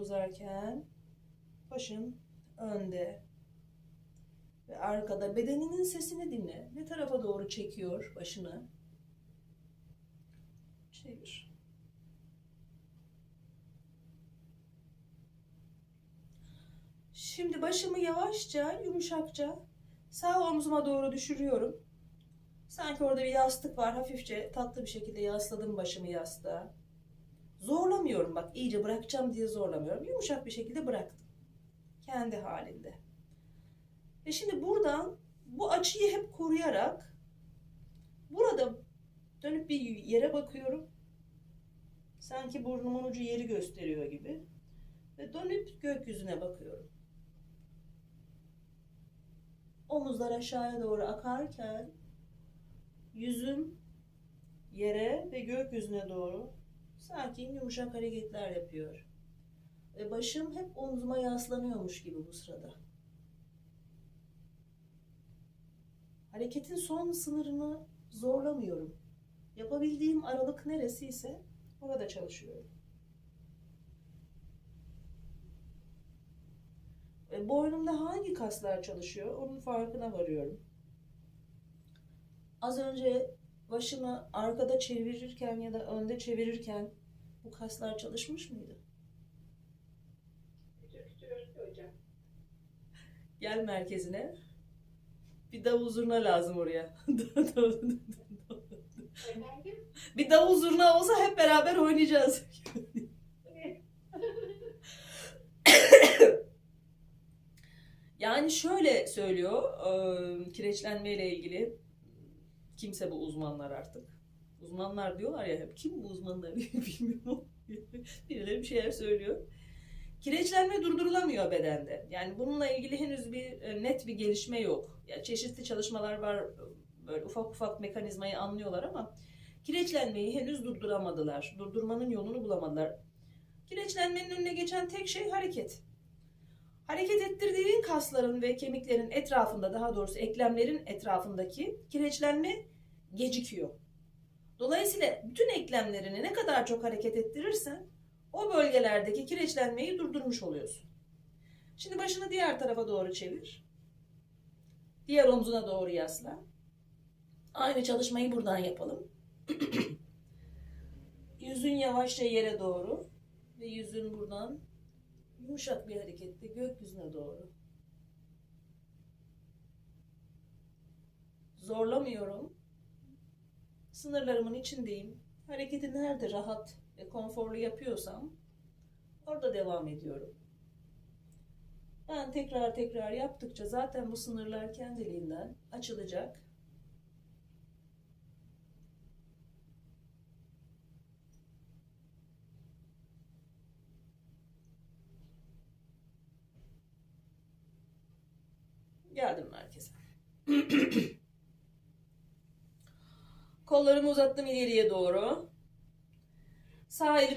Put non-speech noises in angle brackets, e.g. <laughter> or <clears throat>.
uzarken başın önde ve arkada bedeninin sesini dinle. Ne tarafa doğru çekiyor başını? Çevir. Şimdi başımı yavaşça, yumuşakça sağ omzuma doğru düşürüyorum. Sanki orada bir yastık var. Hafifçe tatlı bir şekilde yasladım başımı yastığa. Zorlamıyorum bak iyice bırakacağım diye zorlamıyorum. Yumuşak bir şekilde bıraktım. Kendi halinde. Ve şimdi buradan bu açıyı hep koruyarak burada dönüp bir yere bakıyorum. Sanki burnumun ucu yeri gösteriyor gibi. Ve dönüp gökyüzüne bakıyorum. Omuzlar aşağıya doğru akarken yüzüm yere ve gökyüzüne doğru sakin yumuşak hareketler yapıyor. Ve başım hep omzuma yaslanıyormuş gibi bu sırada. Hareketin son sınırını zorlamıyorum. Yapabildiğim aralık neresiyse orada çalışıyorum. Ve boynumda hangi kaslar çalışıyor onun farkına varıyorum. Az önce başımı arkada çevirirken ya da önde çevirirken bu kaslar çalışmış mıydı? Gel merkezine. Bir davul zurna lazım oraya. <laughs> Bir davul zurna olsa hep beraber oynayacağız. <laughs> Yani şöyle söylüyor e, kireçlenme ile ilgili kimse bu uzmanlar artık. Uzmanlar diyorlar ya hep kim bu uzmanlar <laughs> bilmiyorum. Birileri bir şeyler söylüyor. Kireçlenme durdurulamıyor bedende. Yani bununla ilgili henüz bir e, net bir gelişme yok. Yani çeşitli çalışmalar var. Böyle ufak ufak mekanizmayı anlıyorlar ama kireçlenmeyi henüz durduramadılar. Durdurmanın yolunu bulamadılar. Kireçlenmenin önüne geçen tek şey hareket. Hareket ettirdiğin kasların ve kemiklerin etrafında daha doğrusu eklemlerin etrafındaki kireçlenme gecikiyor. Dolayısıyla bütün eklemlerini ne kadar çok hareket ettirirsen o bölgelerdeki kireçlenmeyi durdurmuş oluyorsun. Şimdi başını diğer tarafa doğru çevir. Diğer omzuna doğru yasla. Aynı çalışmayı buradan yapalım. <clears throat> Yüzün yavaşça yere doğru ve yüzün buradan yumuşak bir hareketle gökyüzüne doğru. Zorlamıyorum. Sınırlarımın içindeyim. Hareketi nerede rahat ve konforlu yapıyorsam orada devam ediyorum. Ben tekrar tekrar yaptıkça zaten bu sınırlar kendiliğinden açılacak. Geldim merkeze. <clears throat> Kollarımı uzattım ileriye doğru. Sağ elimi